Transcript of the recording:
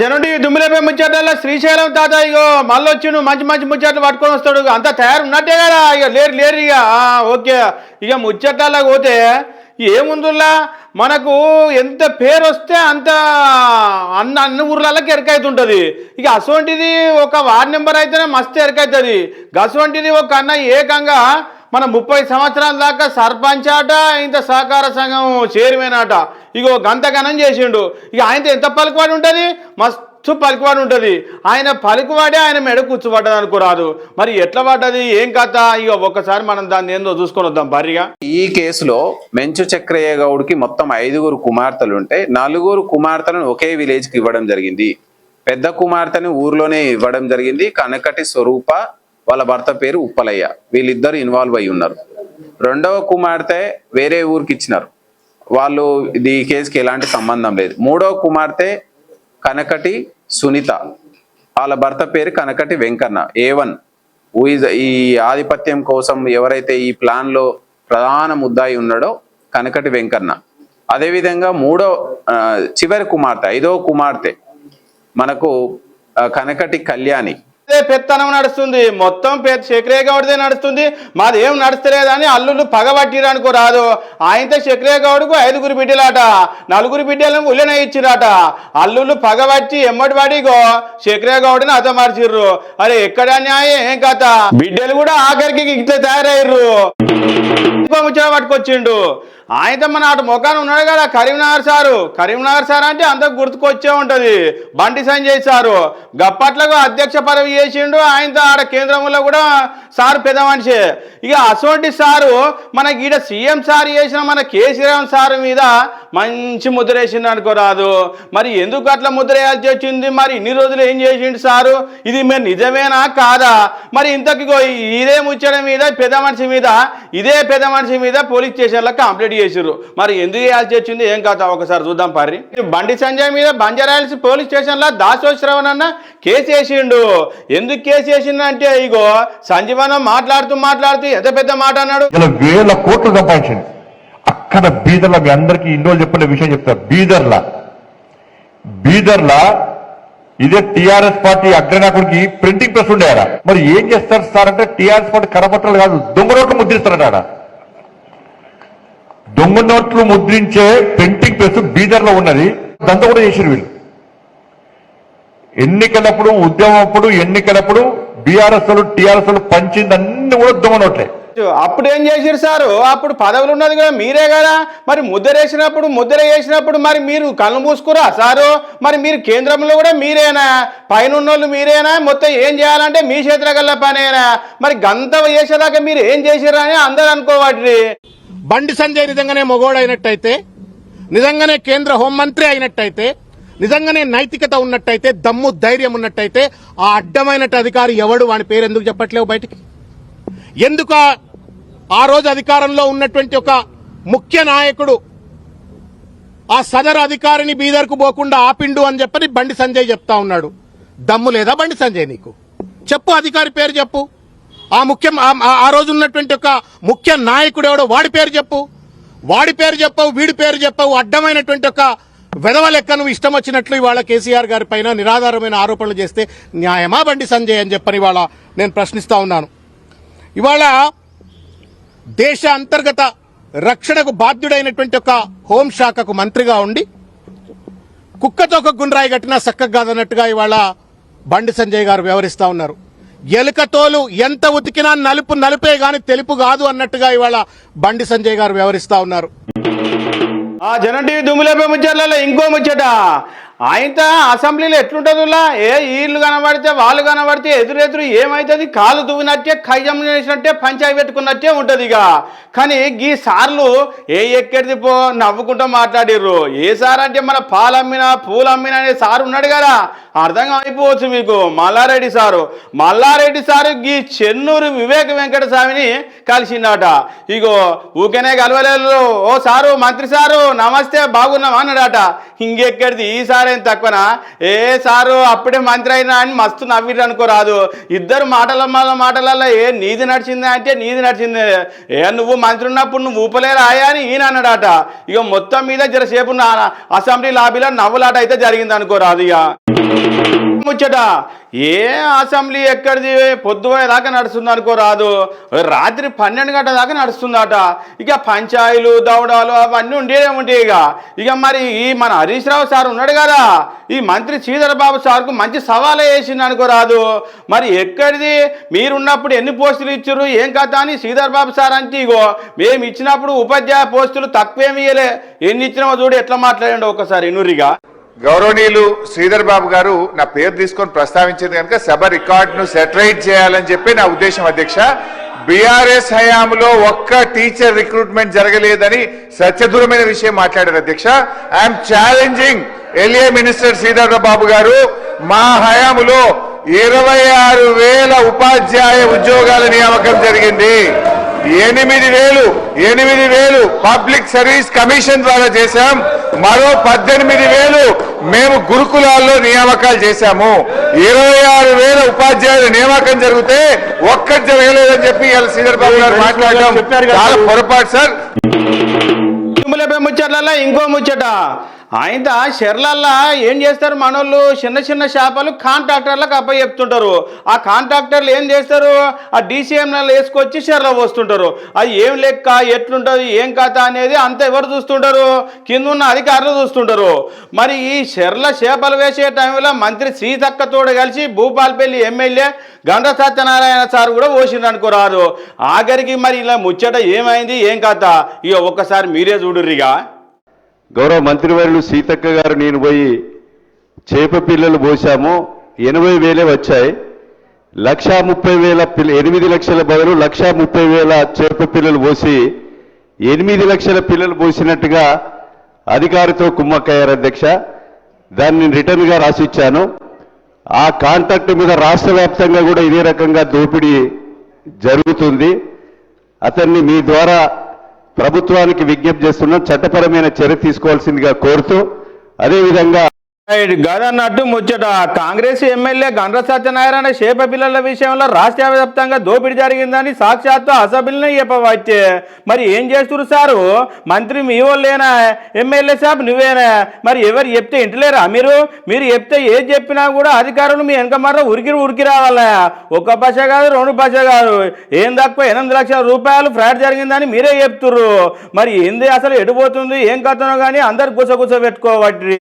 జనుడి దుమ్ములేపే ముచ్చట్ల శ్రీశైలం తాత ఇగో మళ్ళీ వచ్చి నువ్వు మంచి మంచి ముచ్చట్లు పట్టుకొని వస్తాడు. అంత తయారు ఉన్నట్టే కదా ఇక లేరు లేరు ఇక ఓకే. ఇక ముచ్చట్లలో పోతే ఏముందులా మనకు ఎంత పేరు వస్తే అంత అన్న అన్ని ఊర్లకి ఎరకైతుంటుంది. ఇక అసోంటిది ఒక వార్డ్ నెంబర్ అయితేనే మస్తు ఎరకైతుంది. అసోంటిది ఒక అన్న ఏకంగా మన ముప్పై సంవత్సరాల దాకా సర్పంచ్ ఆట ఇంత సహకార సంఘం చైర్మన్ ఆట. ఇగో గంతగనం చేసిండు. ఇక ఆయనతో ఎంత పలుకువాడు ఉంటుంది? మస్తు పలుకువాడు ఉంటుంది. ఆయన పలుకువాడే ఆయన మెడ కూర్చోబడ్డది అనుకోరాదు. మరి ఎట్లా పడ్డది? ఏం కథ? ఇక ఒక్కసారి మనం దాన్ని ఏందో చూసుకొని వద్దాం భారీగా. ఈ కేసులో మెంచు చక్రయ్య గౌడ్కి మొత్తం ఐదుగురు కుమార్తెలు ఉంటే నలుగురు కుమార్తెలను ఒకే విలేజ్కి ఇవ్వడం జరిగింది. పెద్ద కుమార్తెని ఊర్లోనే ఇవ్వడం జరిగింది. కనకటి స్వరూప వాళ్ళ భర్త పేరు ఉప్పలయ్య. వీళ్ళిద్దరు ఇన్వాల్వ్ అయి ఉన్నారు. రెండవ కుమార్తె వేరే ఊరికి ఇచ్చినారు. వాళ్ళు ఇది ఈ కేసుకి ఎలాంటి సంబంధం లేదు. మూడవ కుమార్తె కనకటి సునీత. వాళ్ళ భర్త పేరు కనకటి వెంకన్న ఏ వన్ ఈ ఆధిపత్యం కోసం ఎవరైతే ఈ ప్లాన్లో ప్రధాన ముద్దాయి ఉన్నాడో కనకటి వెంకన్న. అదేవిధంగా మూడో చివరి కుమార్తె ఐదో కుమార్తె మనకు కనకటి కళ్యాణి. పెత్తనం నడుస్తుంది. మొత్తం పెద్ద శక్రియ గౌడ్దే నడుస్తుంది. మాది ఏం నడుస్తలేదని అల్లుళ్ళు పగబట్టిరు రాదు. ఆయనతో శక్రియ గౌడ్కు ఐదుగురు బిడ్డలాట. నలుగురు బిడ్డలను ఉల్లెన ఇచ్చిరాట. అల్లుళ్ళు పగబట్టి ఎమ్మటి పడిగో శక్రియ గౌడ్ని హతమార్చిర్రు. అరే ఎక్కడ న్యాయం? ఏం కథ? బిడ్డలు కూడా ఆఖరికి ఇట్లా తయారయ్యారు ముచ్చట పట్టుకొచ్చిండు. ఆయనతో మన అటు ముఖాన ఉన్నాడు కదా కరీంనగర్ సారు. కరీంనగర్ సార్ అంటే అంత గుర్తుకొచ్చే ఉంటది. బండి సంజయ్ సారు. గప్పట్లకు అధ్యక్ష పదవి చేసిండు. ఆయనతో ఆడ కేంద్రంలో కూడా సారు పెద్ద మనిషి. ఇక అసోంటి సారు మనకి ఈడ సీఎం సార్ చేసిన మన కేసీఆర్ సార్ మీద మంచి ముద్ర వేసిండు అనుకోరాదు మరి ఎందుకు అట్లా ముద్ర వేయాల్సి వచ్చింది? మరి ఇన్ని రోజులు ఏం చేసిండు సారు? ఇది మీరు నిజమేనా కాదా? మరి ఇంతకు ఇదే ముచ్చట మీద పెద్ద మనిషి మీద ఇదే పెద్ద మనిషి మీద పోలీస్ స్టేషన్లో కంప్లీట్ చేసిర్రు మరి ఎందుకు చేయాల్సి వచ్చింది? ఏం కాదా ఒకసారి చూద్దాం పర్రి. బండి సంజయ్ మీద బంజారాయిల్స్ పోలీస్ స్టేషన్లో దాసోశ్రవణ్ అన్న కేసు వేసిండు. ఎందుకు కేసు చేసిందంటే అంటే ఇగో సంజీవనం మాట్లాడుతూ మాట్లాడుతూ ఎంత పెద్ద మాట అన్నాడు? ఇలా వేల కోట్లు సంపాదించండి. అక్కడ బీదర్ల మీ అందరికీ ఇన్ని చెప్పిన విషయం చెప్తా. బీదర్ల. బీదర్ల ఇదే టిఆర్ఎస్ పార్టీ అగ్రనాయకుడికి ప్రింటింగ్ ప్రెస్ ఉండే ఆడ మరి ఏం చేస్తారు సార్ అంటే టిఆర్ఎస్ పార్టీ కరపత్రాలు కాదు దొంగ నోట్లు ముద్రిస్తారట ఆడ. దొంగ నోట్లు ముద్రించే ప్రింటింగ్ ప్రెస్ బీదర్లో ఉన్నది దంత కూడా చేసారు వీళ్ళు. ఎన్నికలప్పుడు ఉద్యమం అప్పుడు ఎన్నికలప్పుడు బీఆర్ఎస్ టీఆర్ఎస్ వాళ్ళు పంచింది అన్ని కూడా దొంగ నోట్లే అప్పుడు ఏం చేసిరు సారు? అప్పుడు పదవులు ఉన్నది కదా మీరే కదా. మరి ముద్ర వేసినప్పుడు ముద్ర వేసినప్పుడు మరి మీరు కళ్ళు మూసుకురా సారు? మరి మీరు కేంద్రంలో కూడా మీరేనా? పైన ఉన్నోళ్ళు మీరేనా? మొత్తం ఏం చేయాలంటే మీ చేతుల గల్ల పనేనా? మరి గంత చేసేదాకా మీరు ఏం చేసిర్రు అని అందరు అనుకోవాటి బండి సంజయ్ నిజంగానే మొగోడైనట్టయితే నిజంగానే కేంద్ర హోంమంత్రి అయినట్టయితే నిజంగానే నైతికత ఉన్నట్టయితే దమ్ము ధైర్యం ఉన్నట్టయితే ఆ అడ్డమైన అధికారి ఎవడు? వాని పేరు ఎందుకు చెప్పట్లేవు బయటికి? ఎందుకు ఆ- రోజు అధికారంలో ఉన్నటువంటి ఒక ముఖ్య నాయకుడు ఆ సదరు అధికారిని బీదర్కు పోకుండా ఆపిండు అని చెప్పని బండి సంజయ్ చెప్తా ఉన్నాడు. దమ్ము లేదా బండి సంజయ్ నీకు? చెప్పు అధికారి పేరు చెప్పు. ఆ ముఖ్యం ఆ- ఆ రోజు ఉన్నటువంటి ఒక ముఖ్య నాయకుడు ఎవడో వాడి పేరు చెప్పు. వాడి పేరు చెప్పవు వీడి పేరు చెప్పవు అడ్డమైనటువంటి ఒక వెధవ లెక్క నువ్వు ఇష్టం వచ్చినట్లు ఇవాళ కేసీఆర్ గారి పైన నిరాధారమైన ఆరోపణలు చేస్తే న్యాయమా? బండి సంజయ్ అని చెప్పని ఇవాళ నేను ప్రశ్నిస్తా ఉన్నాను. ఇవాళ దేశ అంతర్గత రక్షణకు బాధ్యుడైనటువంటి ఒక హోంశాఖకు మంత్రిగా ఉండి కుక్కతో ఒక గుండ్రాయి కట్టినా చక్కగా కాదన్నట్టుగా ఇవాళ బండి సంజయ్ గారు వ్యవహరిస్తా ఉన్నారు. ఎలుకతోలు ఎంత ఉతికినా నలుపు నలుపే గాని తెలుపు కాదు అన్నట్టుగా ఇవాళ బండి సంజయ్ గారు వ్యవహరిస్తా ఉన్నారు. ఆ జనం టీవీ దుమ్ములేపే ముచ్చట్లలో ఇంకో ముచ్చట. ఆయనతో అసెంబ్లీలో ఎట్లుంటుందిలా? ఏ వీళ్ళు కనబడితే వాళ్ళు కనబడితే ఎదురెదురు ఏమవుతుంది కాలు దువ్వినట్టే ఖైజం చేసినట్టే పంచాయి పెట్టుకున్నట్టే ఉంటుంది ఇక కానీ ఈ సార్లు ఏ ఎక్కడిది పో నవ్వుకుంటూ మాట్లాడిర్రు. ఏ సార్ అంటే మన పాలమ్మినా పూలమ్మినా అనే సార్ ఉన్నాడు కదా. అర్థం అయిపోవచ్చు మీకు. మల్లారెడ్డి సారు. మల్లారెడ్డి సారు ఈ చెన్నూరు వివేక వెంకట స్వామిని కలిసిందట. ఇగో ఊకేనే కలవలేదు. ఓ సారు మంత్రి సారు నమస్తే బాగున్నాం అన్నాడట. ఇంకెక్కడిది ఈసారి ఏం తక్కువనా? ఏ సారు అప్పుడే మంత్రి అయినా అని మస్తు నవ్విరు అనుకోరాదు ఇద్దరు మాటల మాటలలో ఏ నీది నడిచిందా అంటే నీది నడిచింది. ఏ నువ్వు మంత్రి ఉన్నప్పుడు నువ్వు ఊపలేరా ఆయా అని ఈయన అన్నాడట. ఇక మొత్తం మీద జరసేపు అసెంబ్లీ లాబీలో నవ్వులాట అయితే జరిగింది అనుకోరాదు ఇక ముచ్చట. ఏ అసెంబ్లీ ఎక్కడిది? పొద్దుపోయేదాకా నడుస్తుంది అనుకో రాదు. రాత్రి పన్నెండు గంటల దాకా నడుస్తుందట. ఇక పంచాయలు దౌడాలు అవన్నీ ఉండేవే ఉంటాయి ఇక. ఇక మరి ఈ మన హరీష్ రావు సార్ ఉన్నాడు కదా. ఈ మంత్రి శ్రీధర్ బాబు సార్కు మంచి సవాలే వేసింది అనుకో రాదు. మరి ఎక్కడిది? మీరున్నప్పుడు ఎన్ని పోస్టులు ఇచ్చారు? ఏం కథ అని శ్రీధర్ బాబు సార్ అంటే ఇగో మేము ఇచ్చినప్పుడు ఉపాధ్యాయ పోస్టులు తక్కువేమి ఇయ్యలే. ఎన్ని ఇచ్చినామో చూడు ఎట్లా మాట్లాడండి ఒకసారి ఇనురిగా గౌరవనీయులు శ్రీధర్ బాబు గారు నా పేరు తీసుకొని ప్రస్తావించింది కనుక సభ రికార్డును సెటరైట్ చేయాలని చెప్పి నా ఉద్దేశం అధ్యక్ష. బీఆర్ఎస్ హయాంలో ఒక్క టీచర్ రిక్రూట్మెంట్ జరగలేదని సత్యదూరమైన విషయం మాట్లాడారు అధ్యక్ష. I'm challenging LA minister Sridhar Babu గారు. మా హయాంలో ఇరవై ఆరు వేల ఉపాధ్యాయ ఉద్యోగాల నియామకం జరిగింది. ఎనిమిది వేలు ఎనిమిది వేలు పబ్లిక్ సర్వీస్ కమిషన్ ద్వారా చేశాం. మరో పద్దెనిమిది వేలు మేము గురుకులాల్లో నియామకాలు చేశాము. ఇరవై ఆరు వేల ఉపాధ్యాయుల నియామకం జరిగితే ఒక్కటి జరగలేదని చెప్పి ఇవాళ శ్రీధర్ బాబు గారు మాట్లాడడం చాలా పొరపాటు సార్. ముచ్చట్లలో ఇంకో ముచ్చట. ఆయన షెర్లల్లా ఏం చేస్తారు మనోళ్ళు? చిన్న చిన్న చేపలు కాంట్రాక్టర్లకు అప్ప చెప్తుంటారు. ఆ కాంట్రాక్టర్లు ఏం చేస్తారు? ఆ డీసీఎంలలో వేసుకొచ్చి షెర్ల పోస్తుంటారు. అది ఏం లెక్క? ఎట్లుంటుంది? ఏం కథ అనేది అంత ఎవరు చూస్తుంటారు? కింద ఉన్న అధికారులు చూస్తుంటారు. మరి ఈ షెర్ల చేపలు వేసే టైంలో మంత్రి సీతక్కతోడు కలిసి భూపాల్పల్లి ఎమ్మెల్యే గండ సత్యనారాయణ సార్ కూడా పోసిండ్రు అనుకోరారు ఆఖరికి మరి ఇలా ముచ్చట ఏమైంది? ఏం కథ? ఇక ఒక్కసారి మీరే చూడుర్రిగా. గౌరవ మంత్రివర్యులు సీతక్క గారు నేను పోయి చేప పిల్లలు పోసాము. ఎనభై వేలే వచ్చాయి. లక్షా ముప్పై వేల పిల్ల ఎనిమిది లక్షల బదులు లక్షా ముప్పై వేల చేప పిల్లలు పోసి ఎనిమిది లక్షల పిల్లలు పోసినట్టుగా అధికారితో కుమ్మక్కయ్యారు అధ్యక్ష. దాన్ని రిటర్న్గా రాసిచ్చాను. ఆ కాంట్రాక్ట్ మీద రాష్ట్ర వ్యాప్తంగా కూడా ఇదే రకంగా దోపిడీ జరుగుతుంది. అతన్ని మీ ద్వారా ప్రభుత్వానికి విజ్ఞప్తి చేస్తున్నాం చట్టపరమైన చర్య తీసుకోవాల్సిందిగా కోరుతూ అదేవిధంగా గదన్నట్టు ముచ్చట. కాంగ్రెస్ ఎమ్మెల్యే గండ్ర సత్యనారాయణ చేప పిల్లల విషయంలో రాష్ట్ర వ్యాప్తంగా దోపిడీ జరిగిందని సాక్షాత్తు అసెంబ్లీనే చెప్పవచ్చే మరి ఏం చేస్తున్నారు సారు? మంత్రి మీ వాళ్ళేనా? ఎమ్మెల్యే సాబ్ నువ్వేనా? మరి ఎవరు చెప్తే ఇంటలేరా మీరు? మీరు చెప్తే ఏది చెప్పినా కూడా అధికారులు మీ వెనక మరో ఉరికి ఉరికి రావాలా ఒక పశ కాదు రెండు పశ కాదు. ఏం తక్కువ ఎనిమిది లక్షల రూపాయలు ఫ్రాడ్ జరిగిందని మీరే చెప్తుర్రు. మరి ఏంది అసలు ఎడిపోతుంది ఏం కథనో కానీ అందరు గుసగుస పెట్టుకోవట్రి